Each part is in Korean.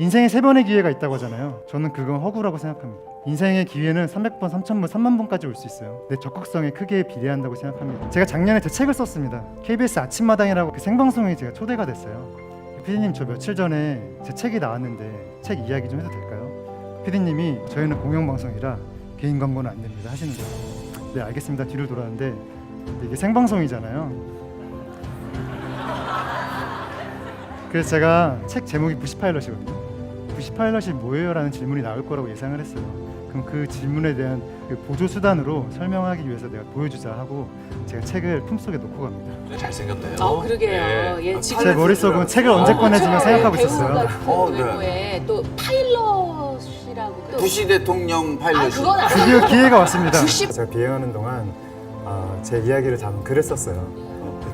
인생에 세 번의 기회가 있다고 하잖아요. 저는 그건 허구라고 생각합니다. 인생의 기회는 300번, 3000번, 3만 번까지 올 수 있어요. 내 적극성에 크게 비례한다고 생각합니다. 제가 작년에 제 책을 썼습니다. KBS 아침마당이라고 그 생방송에 제가 초대가 됐어요. 피디님 저 며칠 전에 제 책이 나왔는데 책 이야기 좀 해도 될까요? 피디님이 저희는 공영방송이라 개인 광고는 안 됩니다 하시는 거예요. 네 알겠습니다. 뒤로 돌았는데 이게 생방송이잖아요. 그래서 제가 책 제목이 부시파일럿이거든요. 부시파일럿이 뭐예요? 라는 질문이 나올 거라고 예상을 했어요. 그럼 그 질문에 대한 그 보조 수단으로 설명하기 위해서 내가 보여주자 하고 제가 책을 품속에 놓고 갑니다. 잘생겼네요. 아 그러게요. 예, 지금 제 머릿속은 책을 언제 어, 꺼내지만 그렇죠. 생각하고 예, 배우 있었어요. 같은 어, 네. 외모에 또 파일럿이라고 또 부시 대통령 아 파일럿이. 그건 아니에요. 드디어 기회가 왔습니다. 제가 비행하는 동안 아, 제 이야기를 담은 글을 썼어요.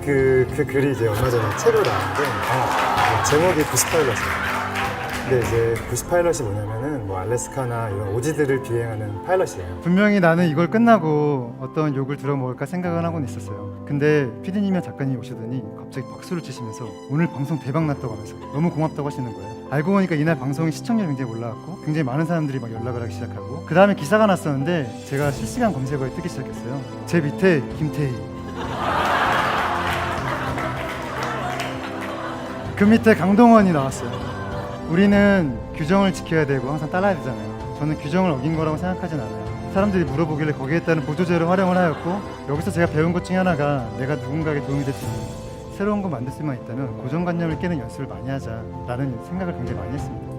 그, 그 글이 이제 얼마 전에 책으로 나왔는데 아, 제목이 부시파일럿이에요. 근데 이제 부시 파일럿이 뭐냐면은 뭐 알래스카나 이런 오지들을 비행하는 파일럿이에요. 분명히 나는 이걸 끝나고 어떤 욕을 들어먹을까 생각은 하고는 있었어요. 근데 피디님이랑 작가님이 오시더니 갑자기 박수를 치시면서 오늘 방송 대박 났다고 하면서 너무 고맙다고 하시는 거예요. 알고 보니까 이날 방송이 시청률이 굉장히 올라왔고 굉장히 많은 사람들이 막 연락을 하기 시작하고 그 다음에 기사가 났었는데 제가 실시간 검색어에 뜨기 시작했어요. 제 밑에 김태희 그 밑에 강동원이 나왔어요. 우리는 규정을 지켜야 되고 항상 따라야 되잖아요. 저는 규정을 어긴 거라고 생각하진 않아요. 사람들이 물어보길래 거기에 따른 보조제를 활용을 하였고 여기서 제가 배운 것 중에 하나가 내가 누군가에게 도움이 될 수 있는 새로운 거 만들 수만 있다면 고정관념을 깨는 연습을 많이 하자라는 생각을 굉장히 많이 했습니다.